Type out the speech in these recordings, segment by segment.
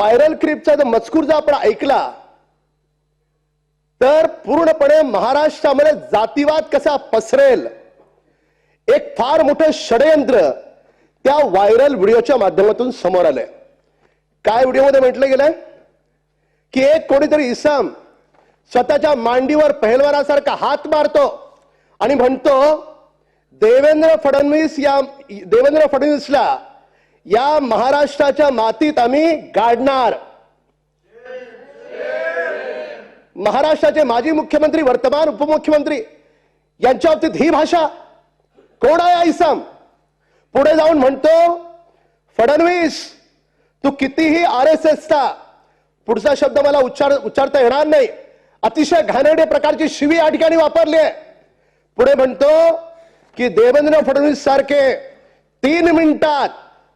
Viral क्लिपचा जर मजकूर जर आपण ऐकला तर पूर्णपणे महाराष्ट्रामध्ये जातीवाद कसा पसरेल? एक फार मोठं षडयंत्र त्या व्हायरल व्हिडिओच्या माध्यमातून समोर आलंय. काय व्हिडिओमध्ये म्हटलं गेलंय? की एक कोणीतरी इसम स्वतःच्या मांडीवर पहलवानासारखा हात मारतो आणि म्हणतो देवेंद्र फडणवीस या देवेंद्र फडणवीसला या महाराष्ट्राच्या मातीत आम्ही गाडणार. महाराष्ट्राचे माजी मुख्यमंत्री वर्तमान उपमुख्यमंत्री यांच्या बाबतीत ही भाषा कोण आहे हा पुढे जाऊन म्हणतो फडणवीस तू कितीही आर एस एसचा पुढचा शब्द मला उच्चार उच्चारता येणार नाही. अतिशय घाणेरडे प्रकारची शिवी या ठिकाणी वापरली आहे. पुढे म्हणतो की देवेंद्र फडणवीस सारखे तीन मिनिटात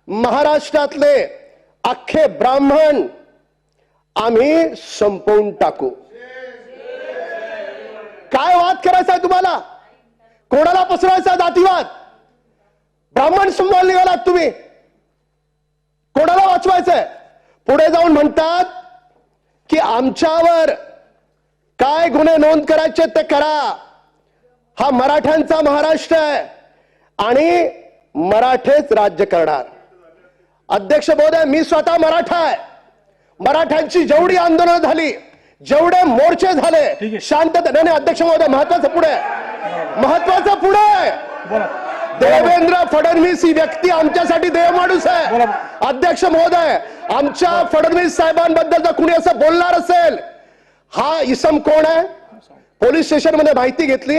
महाराष्ट्रातले अख्खे ब्राह्मण आम्ही संपवून टाकू. काय वाद करायचा आहे तुम्हाला? कोणाला पसरायचा जातीवाद? ब्राह्मण समजायला निघालात तुम्ही. कोणाला वाचवायचंय? पुढे जाऊन म्हणतात की आमच्यावर काय गुन्हे नोंद करायचे ते करा. हा मराठ्यांचा महाराष्ट्र आहे आणि मराठेच राज्य करणार. अध्यक्ष महोदय मी स्वतः मराठा आहे मराठ्यांची जेवढी आंदोलनं झाली जेवढे मोर्चे झाले आहे. शांतता नाही नाही, अध्यक्ष महोदय महत्वाचं पुढे आहे. महत्वाचं पुढे आहे. देवेंद्र फडणवीस ही व्यक्ती आमच्यासाठी देवमाणूस आहे बोला. अध्यक्ष महोदय आमच्या फडणवीस साहेबांबद्दल जर कुणी असं बोलणार असेल हा इसम कोण आहे पोलीस स्टेशनमध्ये माहिती घेतली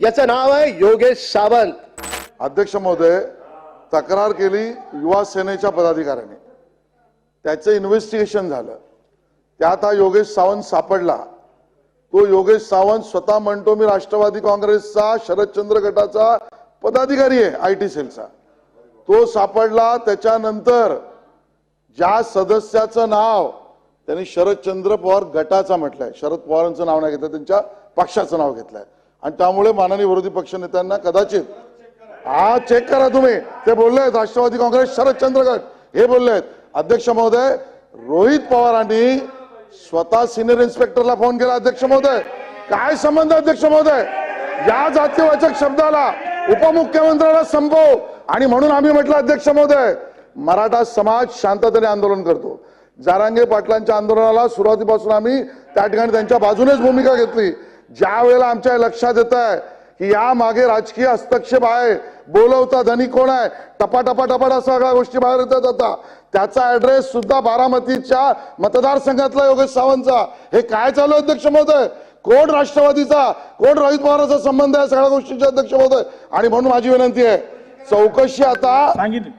याचं नाव आहे योगेश सावंत अध्यक्ष महोदय तक्रार केली युवा सेनेच्या पदाधिकाऱ्याने. त्याचं इन्व्हेस्टिगेशन झालं. त्यात हा योगेश सावंत सापडला. तो योगेश सावंत स्वतः म्हणतो मी राष्ट्रवादी काँग्रेसचा शरदचंद्र गटाचा पदाधिकारी आहे आय टी सेलचा. तो सापडला. त्याच्यानंतर ज्या सदस्याचं नाव त्यांनी शरदचंद्र पवार गटाचा म्हटलंय. शरद पवारांचं नाव नाही घेतलं त्यांच्या पक्षाचं नाव घेतलंय. आणि त्यामुळे माननीय विरोधी पक्षनेत्यांना कदाचित हा चेक करा तुम्ही. ते बोलले राष्ट्रवादी काँग्रेस शरदचंद्र गट हे बोलले अध्यक्ष महोदय रोहित पवारांनी स्वतः सिनियर इन्स्पेक्टरला फोन केला अध्यक्ष महोदय. काय संबंध अध्यक्ष महोदय? या जातीवाचक शब्दाला उपमुख्यमंत्र्याला संपव. आणि म्हणून आम्ही म्हटलं अध्यक्ष महोदय मराठा समाज शांततेने आंदोलन करतो. जारांगे पाटलांच्या आंदोलनाला सुरुवातीपासून आम्ही त्या ठिकाणी त्यांच्या बाजूनेच भूमिका घेतली. ज्या वेळेला आमच्या लक्षात येत आहे की या मागे राजकीय हस्तक्षेप आहे बोलवता धनी कोण आहे? टपा टपा टपा सगळ्या गोष्टी बाहेर येतात आता त्याचा ऍड्रेस सुद्धा बारामतीच्या मतदारसंघातला योगेश सावंतचा. हे काय चालू आहे, अध्यक्ष महोदय? कोण राष्ट्रवादीचा? कोण रोहित पवारांचा संबंध आहे सगळ्या गोष्टींचे अध्यक्ष महोदय? आणि म्हणून माझी विनंती आहे चौकशी आता.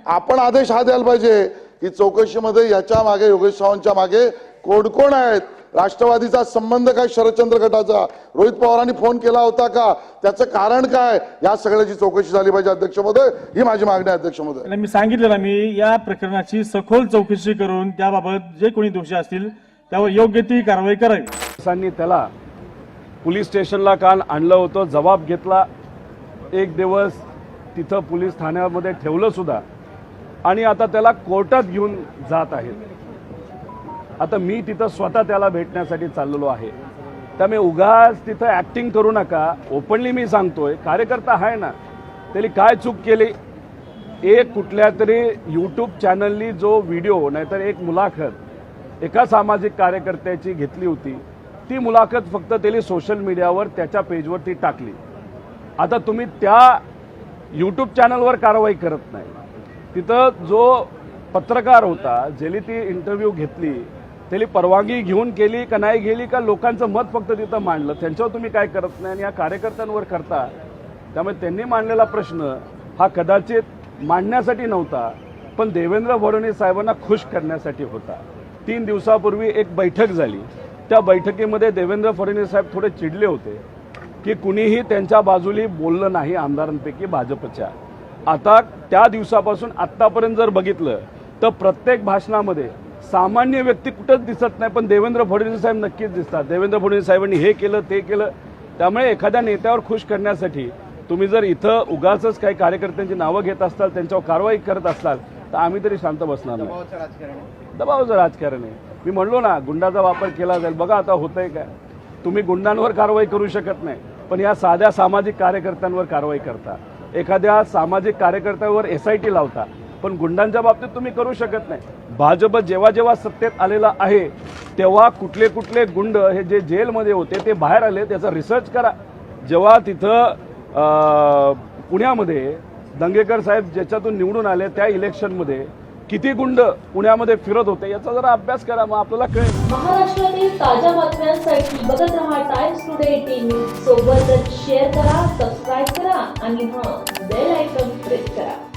आपण आदेश हा द्यायला पाहिजे की चौकशीमध्ये याच्या मागे योगेश सावंतच्या मागे कोण कोण आहेत? राष्ट्रवादीचा संबंध काय शरदचंद्र गटाचा? रोहित पवारांनी फोन केला होता का? त्याचं कारण काय? या सगळ्याची चौकशी झाली पाहिजे अध्यक्ष महोदय ही माझी मागणी आहे अध्यक्ष महोदय मी सांगितलं ना मी या प्रकरणाची सखोल चौकशी करून त्याबाबत जे कोणी दोषी असतील त्यावर योग्य ती कारवाई करावी. पोलिसांनी त्याला पोलीस स्टेशनला काल आणलं होतं जबाब घेतला. एक दिवस तिथं पोलीस ठाण्यामध्ये ठेवलं सुद्धा. आणि आता त्याला कोर्टात घेऊन जात आहेत. आता मी तिथं स्वतः त्याला भेटण्यासाठी चाललेलो आहे. त्यामुळे उगाच तिथं ॲक्टिंग करू नका. ओपनली मी सांगतोय कार्यकर्ता आहे ना त्यांनी काय चूक केली? एक कुठल्या तरी यूट्यूब चॅनलनी जो व्हिडिओ नाहीतर एक मुलाखत एका सामाजिक कार्यकर्त्याची घेतली होती. ती मुलाखत फक्त त्याने सोशल मीडियावर त्याच्या पेजवरती टाकली. आता तुम्ही त्या यूट्यूब चॅनलवर कारवाई करत नाही. तिथं जो पत्रकार होता ज्याने ती इंटरव्ह्यू घेतली त्याला परवानगी घेऊन केली का नाही गेली का लोकांचं मत फक्त तिथं मांडलं. त्यांच्यावर तुम्ही काय करत नाही आणि या कार्यकर्त्यांवर करता. त्यामुळे त्यांनी मांडलेला प्रश्न हा कदाचित मांडण्यासाठी नव्हता पण देवेंद्र फडणवीस साहेबांना खुश करण्यासाठी होता. तीन दिवसापूर्वी एक बैठक झाली. त्या बैठकीमध्ये देवेंद्र फडणवीस साहेब थोडे चिडले होते की कुणीही त्यांच्या बाजूली बोललं नाही आमदारांपैकी भाजपच्या. आता त्या दिवसापासून आत्तापर्यंत जर बघितलं तर प्रत्येक भाषणामध्ये सामान्य व्यक्ती कुठंच दिसत नाही पण देवेंद्र फडणवीस साहेब नक्कीच दिसतात. देवेंद्र फडणवीस साहेबांनी हे केलं ते केलं. त्यामुळे एखाद्या नेत्यावर खुश करण्यासाठी तुम्ही जर इथं उगाच काही कार्यकर्त्यांची नावं घेत असाल त्यांच्यावर कारवाई करत असाल तर आम्ही तरी शांत बसणार नाही. दबावाचं राजकारण आहे. मी म्हणलो ना गुंडाचा वापर केला जाईल. बघा आता होतंय काय. तुम्ही गुंडांवर कारवाई करू शकत नाही पण या साध्या सामाजिक कार्यकर्त्यांवर कारवाई करता. एखाद्या सामाजिक कार्यकर्त्यावर एस आय टी लावता. पण गुंडांच्या बाबतीत तुम्ही करू शकत नाही. भाजप जेव्हा जेव्हा सत्तेत आलेला आहे तेव्हा कुठले कुठले गुंड हे जे जेलमध्ये होते ते बाहेर आले त्याचा रिसर्च करा. जेव्हा तिथं पुण्यामध्ये दंगेकर साहेब ज्याच्यातून निवडून आले त्या इलेक्शनमध्ये किती गुंड पुण्यामध्ये फिरत होते याचा जरा अभ्यास करा मग आपल्याला कळेल. महाराष्ट्रातील ताज्या बातम्यांसाठी बघत रहा टाइम्स टुडे टीव्ही सोबतच शेअर करा सबस्क्राईब करा आणि हा बेल आयकॉन प्रेस करा.